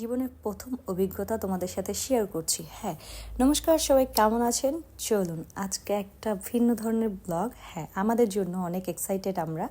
জীবনের প্রথম অভিজ্ঞতা তোমাদের সাথে শেয়ার করছি। হ্যাঁ নমস্কার সবাই, কেমন আছেন? চলুন, আজকে একটা ভিন্ন ধরনের ব্লগ হ্যাঁ আমাদের জন্য অনেক এক্সাইটেড আমরা,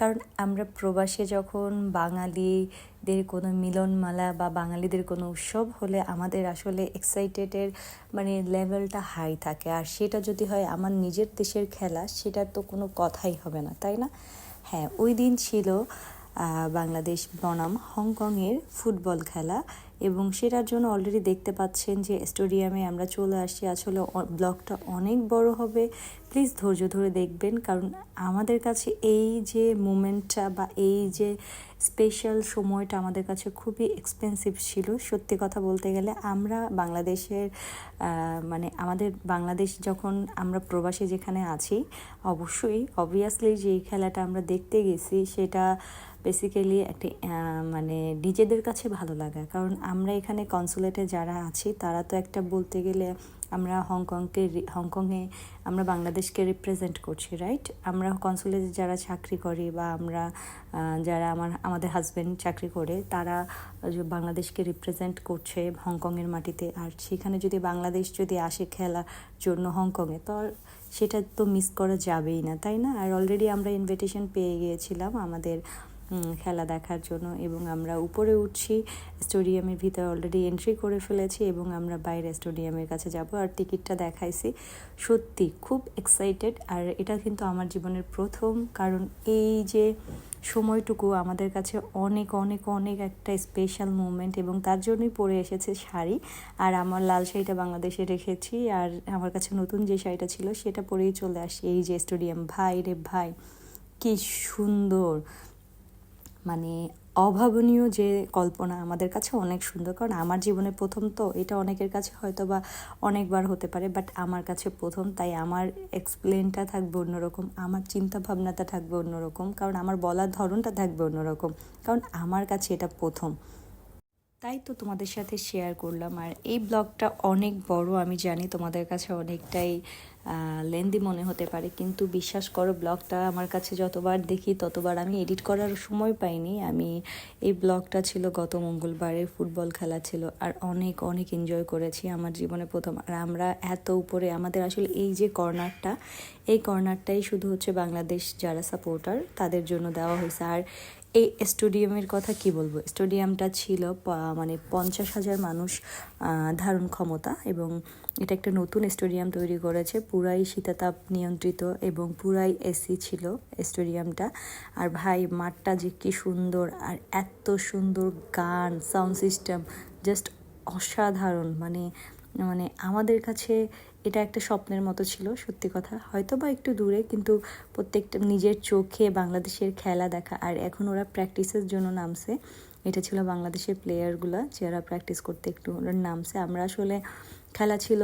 কারণ আমরা প্রবাসে যখন বাঙালিদের কোনো মিলনমালা বা বাঙালিদের কোনো উৎসব হলে আমাদের আসলে এক্সাইটেডের মানে লেভেলটা হাই থাকে। আর সেটা যদি হয় আমার নিজের দেশের খেলা সেটার তো কোনো কথাই হবে না, তাই না? হ্যাঁ ওই দিন ছিল বাংলাদেশ বনাম হংকংয়ের ফুটবল খেলা এবং সেটার জন্য অলরেডি দেখতে পাচ্ছেন যে স্টেডিয়ামে আমরা চলে আসছি। আসলে ব্লগটা অনেক বড় হবে। প্লিজ ধৈর্য ধরে দেখবেন, কারণ আমাদের কাছে এই যে মুমেন্টটা বা এই যে স্পেশাল সময়টা আমাদের কাছে খুবই এক্সপেন্সিভ ছিল। সত্যি কথা বলতে গেলে আমরা বাংলাদেশের মানে আমাদের বাংলাদেশ যখন আমরা প্রবাসী যেখানে আছি, অবশ্যই অবভিয়াসলি যে খেলাটা আমরা দেখতে গেছি, সেটা বেসিক্যালি একটি মানে নিজেদের কাছে ভালো লাগা। কারণ আমরা এখানে কনসুলেটে যারা আছি, তারা তো একটা বলতে গেলে আমরা হংকংকে হংকংয়ে আমরা বাংলাদেশকে রিপ্রেজেন্ট করছি রাইট আমরা কনসুলেটে যারা চাকরি করি বা আমরা যারা আমার, আমাদের হাজব্যান্ড চাকরি করে, তারা বাংলাদেশকে রিপ্রেজেন্ট করছে হংকংয়ের মাটিতে। আর সেখানে যদি বাংলাদেশ যদি আসে খেলার জন্য হংকংয়ে, তো সেটা তো মিস করা যাবেই না, তাই না? আর অলরেডি আমরা ইনভিটেশন পেয়ে গিয়েছিলাম আমাদের খেলা দেখার জন্য এবং আমরা উপরে উঠছি। স্টেডিয়ামের ভিতরে অলরেডি এন্ট্রি করে ফেলেছি এবং আমরা বাইরে স্টেডিয়ামের কাছে যাব। আর টিকিটটা দেখাইছি। সত্যি খুব এক্সাইটেড আর এটা কিন্তু আমার জীবনের প্রথম। কারণ এই যে সময়টুকু আমাদের কাছে অনেক অনেক অনেক একটা স্পেশাল মুমেন্ট এবং তার জন্যই পরে এসেছে শাড়ি। আর আমার লাল শাড়িটা বাংলাদেশে রেখেছি। আর আমার কাছে নতুন যে শাড়িটা ছিল, সেটা পরেই চলে আসি এই যে স্টেডিয়াম ভাই রে ভাই, কি সুন্দর। মানে অভাবনীয় যে কল্পনা আমাদের কাছে অনেক সুন্দর। কারণ আমার জীবনে প্রথম তো এটা অনেকের কাছে হয়তো বা অনেকবার হতে পারে বাট আমার কাছে প্রথম। তাই আমার এক্সপ্লেনটা থাকবে অন্যরকম, আমার চিন্তা ভাবনাটা থাকবে অন্যরকম, কারণ আমার বলার ধরনটা থাকবে অন্যরকম। কারণ আমার কাছে এটা প্রথম। তাই তো তোমাদের সাথে শেয়ার করলাম। আর এই ব্লগটা অনেক বড়, আমি জানি তোমাদের কাছে অনেকটাই লেন্দি মনে হতে পারে। কিন্তু বিশ্বাস করো, ব্লগটা আমার কাছে যতবার দেখি, ততবার আমি এডিট করার সময় পাইনি। আমি এই ব্লগটা ছিল গত মঙ্গলবারের ফুটবল খেলা ছিল, আর অনেক অনেক এনজয় করেছি আমার জীবনে প্রথম। আর আমরা এত উপরে, আমাদের আসলে এই যে কর্নারটা, এই কর্নারটাই শুধু হচ্ছে বাংলাদেশ যারা সাপোর্টার তাদের জন্য দেওয়া হয়েছে। আর এই স্টেডিয়ামের কথা কি বলব? স্টেডিয়ামটা ছিল মানে পঞ্চাশ হাজার মানুষ ধারণ ক্ষমতা এবং এটা একটা নতুন স্টেডিয়াম তৈরি করেছে। পুরাই শীতাতাপ নিয়ন্ত্রিত এবং পুরাই এসি ছিল স্টেডিয়ামটা। আর ভাই, মাঠটা যে কি সুন্দর আর এত সুন্দর গান, সাউন্ড সিস্টেম, জাস্ট অসাধারণ। মানে মানে আমাদের কাছে এটা একটা স্বপ্নের মতো ছিল, সত্যি কথা। হয়তো বা একটু দূরে, কিন্তু প্রত্যেকটা নিজের চোখে বাংলাদেশের খেলা দেখা। আর এখন ওরা প্র্যাকটিসের জন্য নামছে। এটা ছিল বাংলাদেশের প্লেয়ারগুলা যারা প্র্যাকটিস করতে একটু ওরা নামছে। আমরা আসলে খেলা ছিল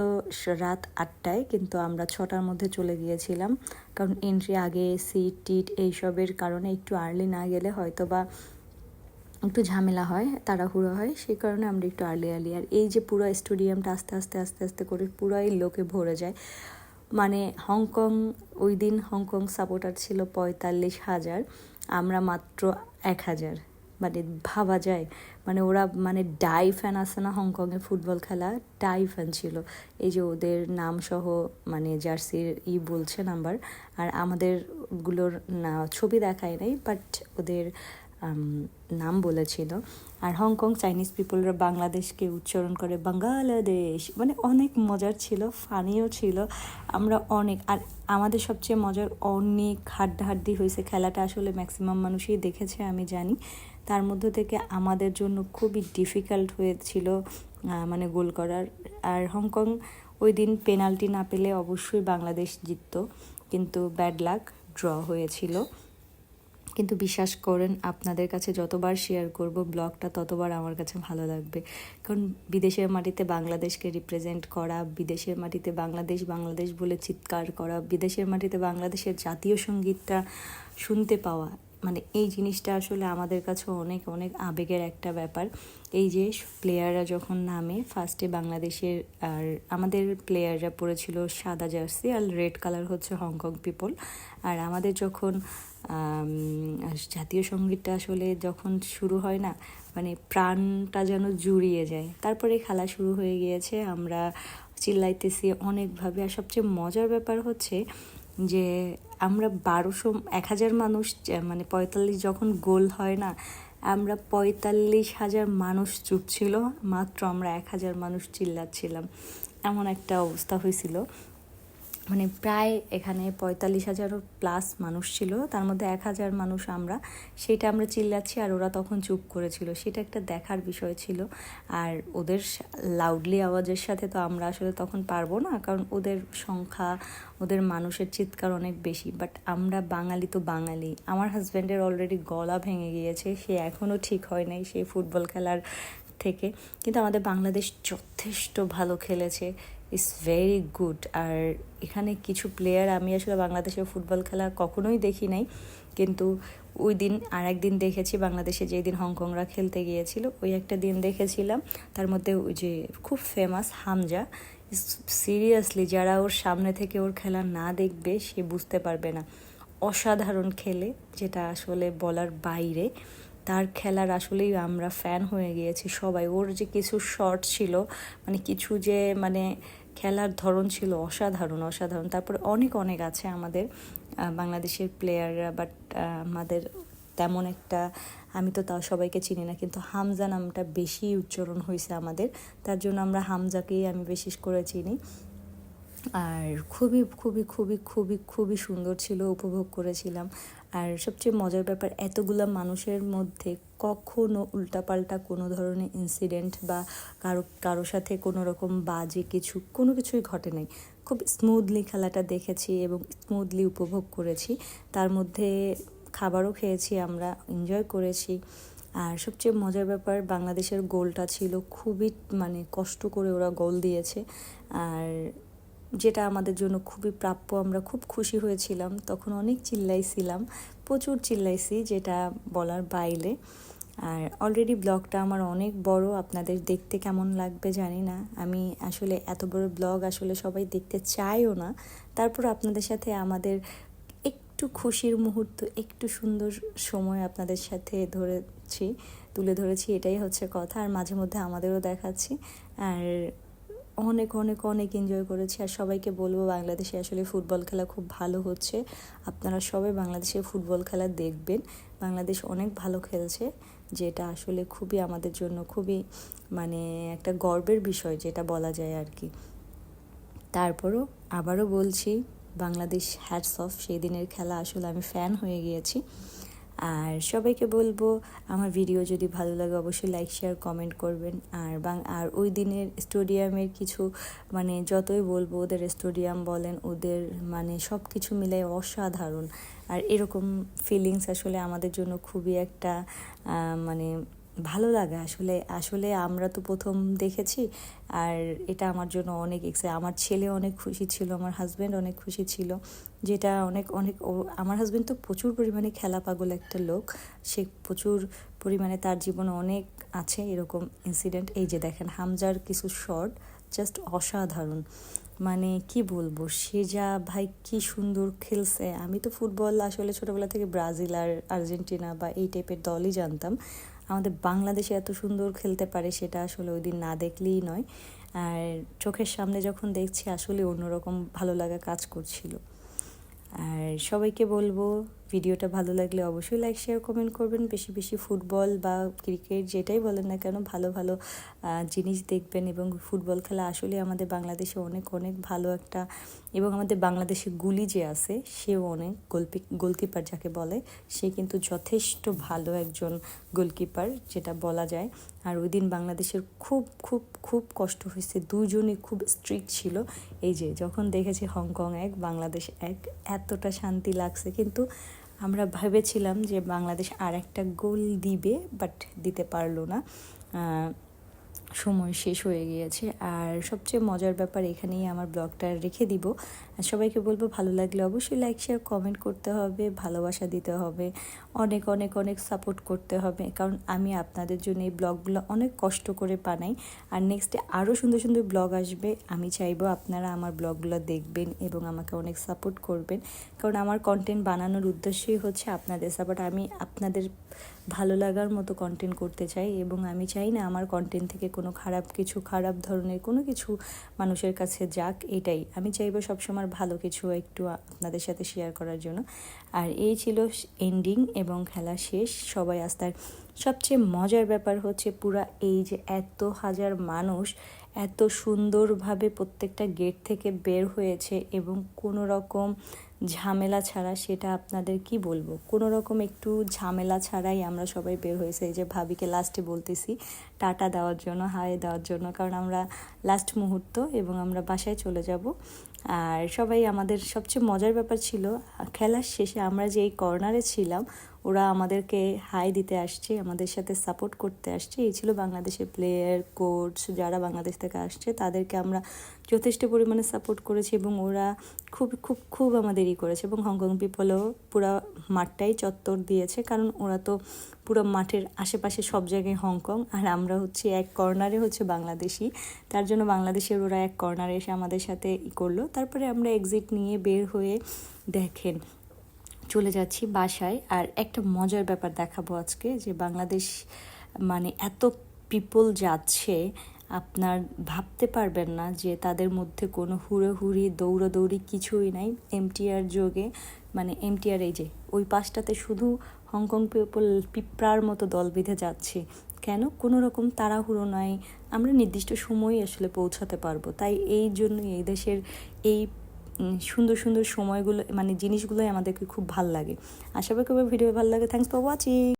রাত আটটায়, কিন্তু আমরা ছটার মধ্যে চলে গিয়েছিলাম। কারণ এন্ট্রি আগে সিট টিট এইসবের কারণে একটু আর্লি না গেলে হয়তো বা একটু ঝামেলা হয়, তাড়াহুড়ো হয় সেই কারণে আমরা একটু আর্লি আর্লি আর এই যে পুরো স্টেডিয়ামটা আস্তে আস্তে আস্তে আস্তে করে পুরাই লোকে ভরে যায়। মানে হংকং, ওই দিন হংকং সাপোর্টার ছিল পঁয়তাল্লিশ হাজার, আমরা মাত্র এক হাজার। মানে ভাবা যায়। মানে ওরা মানে ডাই ফ্যান আছে না হংকংয়ে ফুটবল খেলা ডাই ফ্যান ছিল। এই যে ওদের নাম সহ মানে জার্সির ই বলছে নাম্বার আর আমাদেরগুলোর না, ছবি দেখায় নাই বাট ওদের নাম বলেছিল। আর হংকং চাইনিজ পিপলরা বাংলাদেশকে উচ্চারণ করে বাংলাদেশ। মানে অনেক মজার ছিল, ফানিও ছিল। আমরা অনেক, আর আমাদের সবচেয়ে মজার অনেক হাড্ডাহাড্ডি হয়েছে খেলাটা আসলে ম্যাক্সিমাম মানুষই দেখেছে, আমি জানি। তার মধ্যে থেকে আমাদের জন্য খুবই ডিফিকাল্ট হয়েছিল মানে গোল করার। আর হংকং ওই দিন পেনাল্টি না পেলে অবশ্যই বাংলাদেশ জিততো। কিন্তু ব্যাড লাক ড্র হয়েছিল। কিন্তু বিশ্বাস করেন আপনাদের কাছে যতবার শেয়ার করব ব্লগটা ততবার আমার কাছে ভালো লাগবে। কারণ বিদেশের মাটিতে বাংলাদেশকে রিপ্রেজেন্ট করা, বিদেশের মাটিতে বাংলাদেশ বাংলাদেশ বলে চিৎকার করা, বিদেশের মাটিতে বাংলাদেশের জাতীয় সঙ্গীতটা শুনতে পাওয়া মানে এই জিনিসটা আসলে আমাদের কাছে অনেক অনেক আবেগের একটা ব্যাপার। এই যে প্লেয়াররা যখন নামে ফার্স্টে বাংলাদেশের আর আমাদের প্লেয়াররা পড়েছিল সাদা জার্সি আর রেড কালার হচ্ছে হংকং পিপল আর আমাদের যখন জাতীয় সঙ্গীতটা আসলে যখন শুরু হয় না মানে প্রাণটা যেন জুড়িয়ে যায়। তারপরে খেলা শুরু হয়ে গিয়েছে, আমরা চিল্লাইতেছি অনেকভাবে। আর সবচেয়ে মজার ব্যাপার হচ্ছে যে আমরা বারোশো এক হাজার মানুষ মানে পঁয়তাল্লিশ যখন গোল হয় না, আমরা পঁয়তাল্লিশ হাজার মানুষ চুপ ছিল, মাত্র আমরা এক হাজার মানুষ চিল্লাচ্ছিলাম। এমন একটা অবস্থা হয়েছিল। মানে প্রায় এখানে পঁয়তাল্লিশ হাজারও প্লাস মানুষ ছিল। তার মধ্যে এক হাজার মানুষ আমরা। সেটা আমরা চিল্লাচ্ছি আর ওরা তখন চুপ করেছিল। সেটা একটা দেখার বিষয় ছিল। আর ওদের লাউডলি আওয়াজের সাথে তো আমরা আসলে তখন পারব না। কারণ ওদের সংখ্যা, ওদের মানুষের চিৎকার অনেক বেশি। বাট আমরা বাঙালি তো বাঙালি। আমার হাজব্যান্ডের অলরেডি গলা ভেঙে গিয়েছে। সে এখনও ঠিক হয় নাই সেই ফুটবল খেলার থেকে। কিন্তু আমাদের বাংলাদেশ যথেষ্ট ভালো খেলেছে। ইটস ভেরি গুড আর এখানে কিছু প্লেয়ার আমি আসলে বাংলাদেশের ফুটবল খেলা কখনোই দেখি নাই, কিন্তু ওই দিন আর একদিন দেখেছি বাংলাদেশে যেই দিন হংকংরা খেলতে গিয়েছিল, ওই একটা দিন দেখেছিলাম। তার মধ্যে ওই যে খুব ফেমাস হামজা সিরিয়াসলি যারা ওর সামনে থেকে ওর খেলা না দেখবে, সে বুঝতে পারবে না। অসাধারণ খেলে, যেটা আসলে বলার বাইরে। তার খেলার আসলেই আমরা ফ্যান হয়ে গিয়েছি সবাই। ওর যে কিছু শর্ট ছিল মানে কিছু যে মানে খেলার ধরন ছিল অসাধারণ অসাধারণ। তারপরে অনেক অনেক আছে আমাদের বাংলাদেশের প্লেয়াররা বাট আমাদের তেমন একটা, আমি তো তাও সবাইকে চিনি না, কিন্তু হামজা নামটা বেশি উচ্চারণ হয়েছে আমাদের। তার জন্য আমরা হামজাকেই আমি বিশেষ করে চিনি। আর খুবই খুবই খুবই খুবই খুবই সুন্দর ছিল, উপভোগ করেছিলাম। আর সবচেয়ে মজার ব্যাপার, এতগুলো মানুষের মধ্যে কখনো উল্টাপাল্টা কোনো ধরনের ইনসিডেন্ট বা কারও কারও সাথে কোনো রকম বাজে কিছু, কোনো কিছুই ঘটে নাই। খুব স্মুথলি খেলাটা দেখেছি এবং স্মুথলি উপভোগ করেছি। তার মধ্যে খাবারও খেয়েছি, আমরা এনজয় করেছি। আর সবচেয়ে মজার ব্যাপার, বাংলাদেশের গোলটা ছিল খুবই মানে কষ্ট করে ওরা গোল দিয়েছে। আর যেটা আমাদের জন্য খুবই প্রাপ্য, আমরা খুব খুশি হয়েছিলাম, তখন অনেক চিল্লাইছিলাম, প্রচুর চিল্লাইছি যেটা বলার বাইরে। আর অলরেডি ব্লগটা আমার অনেক বড়, আপনাদের দেখতে কেমন লাগবে জানি না। আমি আসলে এত বড় ব্লগ আসলে সবাই দেখতে চাইও না। তারপর আপনাদের সাথে আমাদের একটু খুশির মুহূর্ত, একটু সুন্দর সময় আপনাদের সাথে ধরেছি, তুলে ধরেছি, এটাই হচ্ছে কথা। আর মাঝে মধ্যে আমাদেরও দেখাচ্ছি। আর অনেক অনেক অনেক এনজয় করেছি। আর সবাইকে বলব, বাংলাদেশে আসলে ফুটবল খেলা খুব ভালো হচ্ছে। আপনারা সবাই বাংলাদেশে ফুটবল খেলা দেখবেন। বাংলাদেশ অনেক ভালো খেলছে, যেটা আসলে খুবই আমাদের জন্য খুবই মানে একটা গর্বের বিষয়, যেটা বলা যায় আর কি। তারপরও আবারও বলছি, বাংলাদেশ হ্যাটস অফ সেই দিনের খেলা আসলে আমি ফ্যান হয়ে গিয়েছি। আর সবাইকে বলব, আমার ভিডিও যদি ভালো লাগে অবশ্যই লাইক শেয়ার কমেন্ট করবেন। আর বাং আর ওই দিনের স্টেডিয়ামের কিছু মানে যতই বলব, ওদের স্টেডিয়াম বলেন, ওদের মানে সব কিছু মিলে অসাধারণ। আর এরকম ফিলিংস আসলে আমাদের জন্য খুবই একটা মানে ভালো লাগে আসলে আসলে আমরা তো প্রথম দেখেছি আর এটা আমার জন্য অনেক এক্সাই আমার ছেলে অনেক খুশি ছিল, আমার হাজব্যান্ড অনেক খুশি ছিল, যেটা অনেক অনেক আমার হাজব্যান্ড তো প্রচুর পরিমাণে খেলা পাগল একটা লোক, সে প্রচুর পরিমাণে তার জীবনে অনেক আছে এরকম ইনসিডেন্ট এই যে দেখেন হামজার কিছু শর্ট জাস্ট অসাধারণ মানে কি বলব, সে যা ভাই কি সুন্দর খেলছে, আমি তো ফুটবল আসলে ছোটোবেলা থেকে ব্রাজিল আর আর্জেন্টিনা বা এই টাইপের দলই জানতাম আমাদের বাংলাদেশে এত সুন্দর খেলতে পারে সেটা আসলে ওই দিন না দেখলেই নয়। আর চোখের সামনে যখন দেখছি আসলে অন্যরকম ভালো লাগা কাজ করছিল। আর সবাইকে বলব ভিডিওটা ভালো লাগলে অবশ্যই লাইক শেয়ার কমেন্ট করবেন। বেশি বেশি ফুটবল বা ক্রিকেট যেটাই বলেন না কেন, ভালো ভালো জিনিস দেখবেন এবং ফুটবল খেলা আসলে আমাদের বাংলাদেশে অনেক অনেক ভালো একটা এবং আমাদের বাংলাদেশে গুলি যে আছে, সেও অনেক গোলপি, গোলকিপার যাকে বলে, সে কিন্তু যথেষ্ট ভালো একজন গোলকিপার, যেটা বলা যায়। আর ওই দিন বাংলাদেশের খুব খুব খুব কষ্ট হয়েছে। দুজনই খুব স্ট্রিক্ট ছিল। এই যে, যখন দেখেছি হংকং এক, বাংলাদেশ এক, এতটা শান্তি লাগছে। কিন্তু আমরা ভেবেছিলাম যে বাংলাদেশ আর একটা গোল দিবে বাট দিতে পারল না। সময় শেষ হয়ে গিয়েছে। আর সবচেয়ে মজার ব্যাপার এখানেই আমার ব্লগটা রেখে দিব। আর সবাইকে বলব, ভালো লাগলে অবশ্যই লাইক শেয়ার কমেন্ট করতে হবে, ভালোবাসা দিতে হবে, অনেক অনেক অনেক সাপোর্ট করতে হবে। কারণ আমি আপনাদের জন্য এই ব্লগগুলো অনেক কষ্ট করে বানাই। আর নেক্সটে আরও সুন্দর সুন্দর ব্লগ আসবে। আমি চাইব আপনারা আমার ব্লগগুলো দেখবেন এবং আমাকে অনেক সাপোর্ট করবেন। কারণ আমার কন্টেন্ট বানানোর উদ্দেশ্যই হচ্ছে আপনাদের সাপোর্ট আমি আপনাদের ভালো লাগার মতো কন্টেন্ট করতে চাই এবং আমি চাই না আমার কন্টেন্ট থেকে কোনো খারাপ কিছু, খারাপ ধরনের কোনো কিছু মানুষের কাছে যাক, এটাই। আমি চাইব সবসময় ভালো কিছু একটু আপনাদের সাথে শেয়ার করার জন্য। আর এই ছিল এন্ডিং এবং খেলা শেষ। সবাই আস্তার সবচেয়ে মজার ব্যাপার হচ্ছে পুরা এই যে এত হাজার মানুষ এত সুন্দরভাবে প্রত্যেকটা গেট থেকে বের হয়েছে এবং কোনো রকম ঝামেলা ছাড়া সেটা আপনাদের কি বলব? কোনো রকম একটু ঝামেলা ছাড়াই আমরা সবাই বের হয়েছে। এই যে ভাবিকে লাস্টে বলতেছি, টাটা দেওয়ার জন্য হাই দেওয়ার জন্য, কারণ আমরা লাস্ট মুহূর্ত এবং আমরা বাসায় চলে যাব। আর সবাই আমাদের সবচেয়ে মজার ব্যাপার ছিল, খেলার শেষে আমরা যে এই কর্নারে ছিলাম ওরা আমাদেরকে হাই দিতে আসছে, আমাদের সাথে সাপোর্ট করতে আসছে। এই ছিল বাংলাদেশের প্লেয়ার কোচ যারা বাংলাদেশ থেকে আসছে, তাদেরকে আমরা যথেষ্ট পরিমাণে সাপোর্ট করেছি এবং ওরা খুব খুব খুব আমাদের ই করেছে এবং হংকং পিপলও পুরো মাঠটাই চত্বর দিয়েছে। কারণ ওরা তো পুরো মাঠের আশেপাশে সব জায়গায় হংকং আর আমরা হচ্ছে এক কর্নারে হচ্ছে বাংলাদেশি। তার জন্য বাংলাদেশের ওরা এক কর্নারে এসে আমাদের সাথে ই করল। তারপরে আমরা এক্সিট নিয়ে বের হয়ে দেখেন চলে যাচ্ছি বাসায়। আর একটা মজার ব্যাপার দেখাবো আজকে, যে বাংলাদেশ মানে এত পিপল যাচ্ছে, আপনার ভাবতে পারবেন না যে তাদের মধ্যে কোনো হুড়োহুড়ি, দৌড়াদৌড়ি কিছুই নাই। এমটিআর যোগে মানে এমটিআর এই যে, ওই পাশটাতে শুধু হংকং পিপল পিঁপড়ার মতো দল বেঁধে যাচ্ছে। কেন? কোনো রকম তাড়াহুড়ো নাই। আমরা নির্দিষ্ট সময়ে আসলে পৌঁছাতে পারব। তাই এই জন্য এই দেশের এই সুন্দর সুন্দর সময়গুলো মানে জিনিসগুলোই আমাদেরকে খুব ভালো লাগে। আশা করি ভিডিও ভালো লাগে। Thanks for watching